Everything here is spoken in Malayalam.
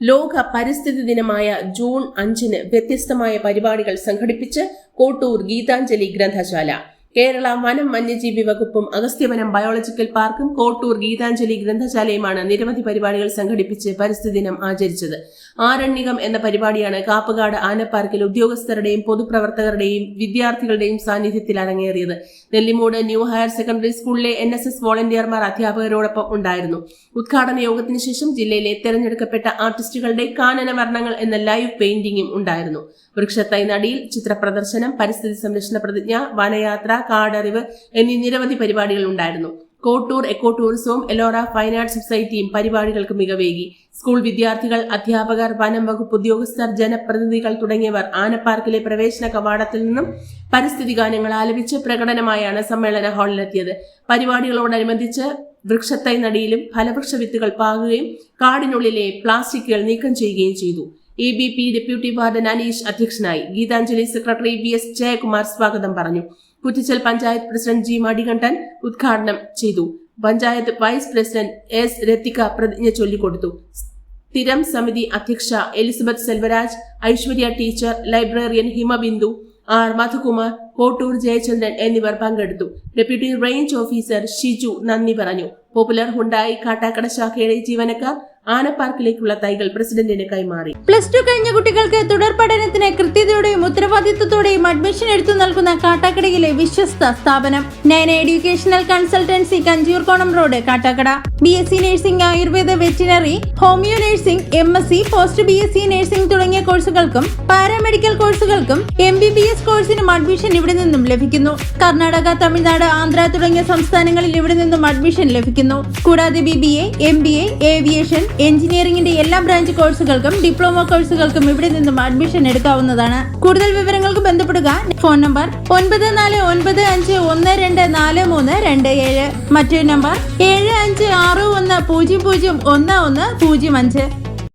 ലോക പരിസ്ഥിതി ദിനമായ ജൂൺ അഞ്ചിന് വ്യത്യസ്തമായ പരിപാടികൾ സംഘടിപ്പിച്ച് കോട്ടൂർ ഗീതാഞ്ജലി ഗ്രന്ഥശാല. കേരള വനം വന്യജീവി വകുപ്പും അഗസ്ത്യവനം ബയോളജിക്കൽ പാർക്കും കോട്ടൂർ ഗീതാഞ്ജലി ഗ്രന്ഥശാലയുമാണ് നിരവധി പരിപാടികൾ സംഘടിപ്പിച്ച് പരിസ്ഥിതി ദിനം ആചരിച്ചത്. ആരണ്യകം എന്ന പരിപാടിയാണ് കാപ്പുകാട് ആനപ്പാർക്കിൽ ഉദ്യോഗസ്ഥരുടെയും പൊതുപ്രവർത്തകരുടെയും വിദ്യാർത്ഥികളുടെയും സാന്നിധ്യത്തിൽ അരങ്ങേറിയത്. നെല്ലിമൂട് ന്യൂ ഹയർ സെക്കൻഡറി സ്കൂളിലെ എൻ എസ് എസ് വോളണ്ടിയർമാർ അധ്യാപകരോടൊപ്പം ഉണ്ടായിരുന്നു. ഉദ്ഘാടന യോഗത്തിന് ശേഷം ജില്ലയിലെ തെരഞ്ഞെടുക്കപ്പെട്ട ആർട്ടിസ്റ്റുകളുടെ കാനന വർണങ്ങൾ എന്ന ലൈവ് പെയിന്റിംഗും ഉണ്ടായിരുന്നു. വൃക്ഷത്തൈ നടിയിൽ ചിത്രപ്രദർശനം പരിസ്ഥിതി സംരക്ഷണ പ്രതിജ്ഞ വനയാത്ര കാടറിവ് എന്നീ നിരവധി പരിപാടികൾ ഉണ്ടായിരുന്നു. കോട്ടൂർ എക്കോ ടൂറിസവും എലോറ ഫൈൻ ആർട്സ് സൊസൈറ്റിയും പരിപാടികൾക്ക് മികവേകി. സ്കൂൾ വിദ്യാർത്ഥികൾ അധ്യാപകർ വനം വകുപ്പ് ഉദ്യോഗസ്ഥർ ജനപ്രതിനിധികൾ തുടങ്ങിയവർ ആനപ്പാർക്കിലെ പ്രവേശന കവാടത്തിൽ നിന്നും പരിസ്ഥിതി ഗാനങ്ങൾ ആലപിച്ച് പ്രകടനമായാണ് സമ്മേളന ഹാളിലെത്തിയത്. പരിപാടികളോടനുബന്ധിച്ച് വൃക്ഷത്തൈ നടിയിലും ഫലവൃക്ഷ വിത്തുകൾ പാകുകയും കാടിനുള്ളിലെ പ്ലാസ്റ്റിക്കുകൾ നീക്കം ചെയ്യുകയും ചെയ്തു. A B P deputy warden Aneesh അധ്യക്ഷനായി. Geethanjali secretary B S Jayakumar സ്വാഗതം പറഞ്ഞു. കുറ്റിച്ചൽ പഞ്ചായത്ത് പ്രസിഡന്റ് ജി മടികണ്ഠൻ ഉദ്ഘാടനം ചെയ്തു. Panchayat vice president S Rathika പ്രതിജ്ഞ ചൊല്ലിക്കൊടുത്തു. സ്ഥിരം സമിതി അധ്യക്ഷ Elizabeth Selvaraj Aishwarya teacher librarian Himabindu R Madhukumar Kottoor Jayachandran എന്നിവർ പങ്കെടുത്തു. ഡെപ്യൂട്ടി റേഞ്ച് ഓഫീസർ ഷിജു നന്ദി പറഞ്ഞു. പോപ്പുലർ ഹുണ്ടായി കാട്ടാക്കട ശാഖയുടെ ജീവനക്കാർ ആനപ്പാർക്കിലേക്കുള്ള തൈകൾ പ്രസിഡന്റിന് കൈമാറി. പ്ലസ് ടു കഴിഞ്ഞ കുട്ടികൾക്ക് തുടർ പഠനത്തിന് കൃത്യതയോടെയും ഉത്തരവാദിത്വത്തോടെയും അഡ്മിഷൻ എടുത്തു നൽകുന്ന കാട്ടാക്കടയിലെ വിശ്വസ്ത സ്ഥാപനം. Nayana educational consultancy Kanchoorkonam road Kattakada. B S C nursing Ayurveda veterinary homeo nursing M S C post B S C nursing തുടങ്ങിയ കോഴ്സുകൾക്കും പാരാമെഡിക്കൽ കോഴ്സുകൾക്കും എം ബി ബി എസ് കോഴ്സിനും അഡ്മിഷൻ ഇവിടെ നിന്നും ലഭിക്കുന്നു. കർണാടക തമിഴ്നാട് ആന്ധ്ര തുടങ്ങിയ സംസ്ഥാനങ്ങളിൽ ഇവിടെ നിന്നും അഡ്മിഷൻ ലഭിക്കുന്നു. കൂടാതെ B B A M B A aviation എഞ്ചിനീയറിംഗിന്റെ എല്ലാ ബ്രാഞ്ച് കോഴ്സുകൾക്കും ഡിപ്ലോമ കോഴ്സുകൾക്കും ഇവിടെ നിന്നും അഡ്മിഷൻ എടുക്കാവുന്നതാണ്. കൂടുതൽ വിവരങ്ങൾക്ക് ബന്ധപ്പെടുക ഫോൺ നമ്പർ ഒൻപത് നാല് ഒൻപത് അഞ്ച് ഒന്ന് രണ്ട് നാല് മൂന്ന് രണ്ട് ഏഴ്. മറ്റൊരു നമ്പർ ഏഴ് അഞ്ച് ആറ് ഒന്ന് പൂജ്യം പൂജ്യം ഒന്ന് ഒന്ന് പൂജ്യം അഞ്ച്.